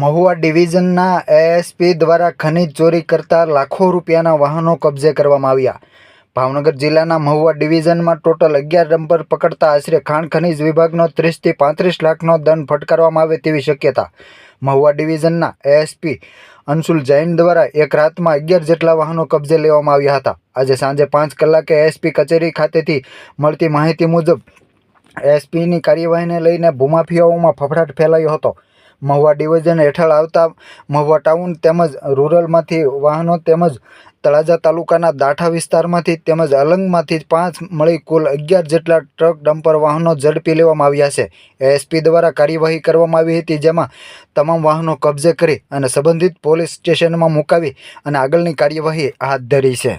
મહુવા ડિવિઝનના એએસપી દ્વારા ખનીજ ચોરી કરતા લાખો રૂપિયાના વાહનો કબજે કરવામાં આવ્યા. ભાવનગર જિલ્લાના મહુવા ડિવિઝનમાં ટોટલ અગિયાર ડમ્પર પકડતા આશરે ખાણ ખનીજ વિભાગનો ત્રીસથી પાંત્રીસ લાખનો દંડ ફટકારવામાં આવે તેવી શક્યતા. મહુવા ડિવિઝનના એએસપી અંશુલ જૈન દ્વારા એક રાતમાં અગિયાર જેટલા વાહનો કબજે લેવામાં આવ્યા હતા. આજે સાંજે પાંચ કલાકે એએસપી કચેરી ખાતેથી મળતી માહિતી મુજબ એસપીની કાર્યવાહીને લઈને ભૂમાફિયાઓમાં ફફડાટ ફેલાયો હતો. મહુવા ડિવિઝન હેઠળ આવતા મહુવા ટાઉન તેમજ રૂરલમાંથી વાહનો તેમજ તળાજા તાલુકાના દાઠા વિસ્તારમાંથી તેમજ અલંગમાંથી પાંચ મળી કુલ અગિયાર જેટલા ટ્રક ડમ્પર વાહનો ઝડપી લેવામાં આવ્યા છે. એસપી દ્વારા કાર્યવાહી કરવામાં આવી હતી, જેમાં તમામ વાહનો કબજે કરી અને સંબંધિત પોલીસ સ્ટેશનમાં મુકાવી અને આગળની કાર્યવાહી હાથ ધરી છે.